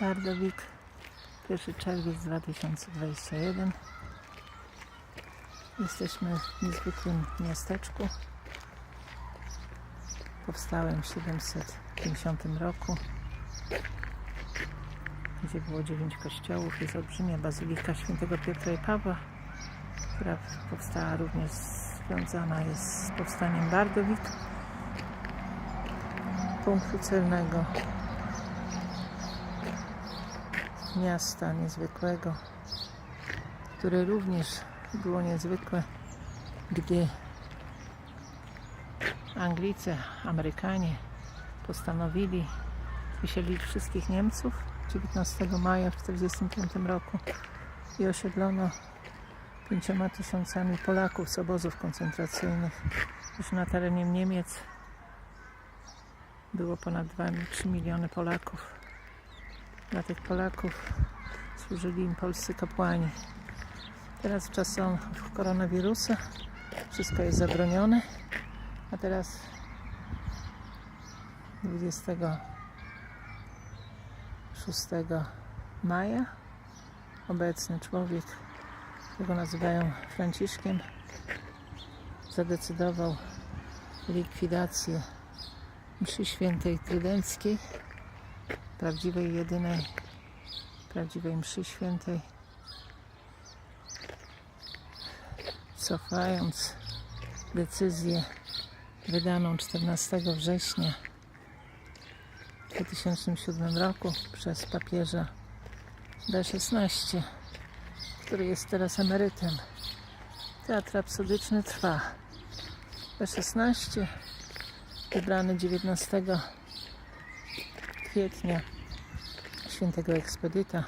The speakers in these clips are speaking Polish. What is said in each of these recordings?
Bardowik, 1 czerwiec 2021. Jesteśmy w niezwykłym miasteczku. Powstałem w 750 roku, gdzie było 9 kościołów. Jest olbrzymia bazylika świętego Piotra i Pawła, która powstała również związana jest z powstaniem Bardowik, punktu celnego miasta niezwykłego, które również było niezwykłe, gdy Anglicy, Amerykanie postanowili wysiedlić wszystkich Niemców 19 maja w 1945 roku i osiedlono pięcioma tysiącami Polaków z obozów koncentracyjnych. Już na terenie Niemiec było ponad 2-3 miliony Polaków. Dla tych Polaków. Służyli im polscy kapłani. Teraz w czasach koronawirusa wszystko jest zabronione, a teraz 26 maja obecny człowiek, którego nazywają Franciszkiem, zadecydował likwidację mszy świętej trydenckiej, prawdziwej, jedynej, prawdziwej mszy świętej, cofając decyzję wydaną 14 września w 2007 roku przez papieża B16, który jest teraz emerytem. Teatr absurdyczny trwa. B16 wybrany 19 kwietnia świętego ekspedyta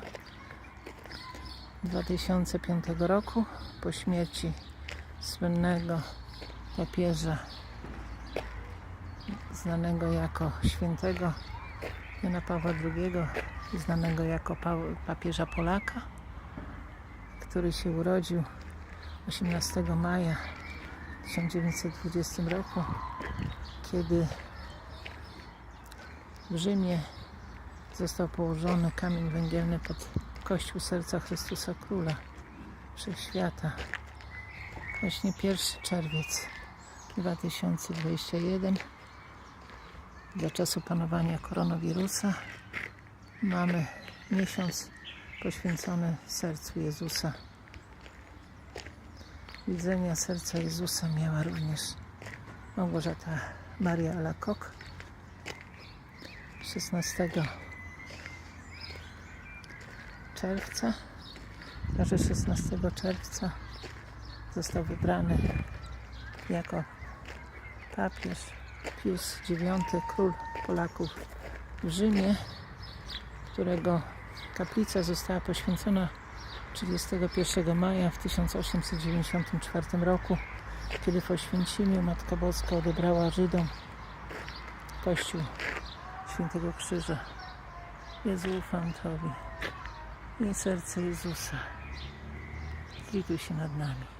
2005 roku po śmierci słynnego papieża znanego jako świętego Jana Pawła II znanego jako pa- papieża Polaka który się urodził 18 maja 1920 roku kiedy w Rzymie został położony kamień węgielny pod kościół serca Chrystusa Króla Wszechświata. Właśnie 1 czerwiec 2021 za czasu panowania koronawirusa mamy miesiąc poświęcony sercu Jezusa. Widzenia serca Jezusa miała również Małgorzata Maria Alakok 16 czerwca, że 16 czerwca został wybrany jako papież Pius IX, król Polaków w Rzymie, którego kaplica została poświęcona 31 maja w 1894 roku, kiedy w Oświęcimiu Matka Boska odebrała Żydom Kościół Świętego Krzyża. Jezu, ufam Tobie i serce Jezusa. Zlituj się nad nami.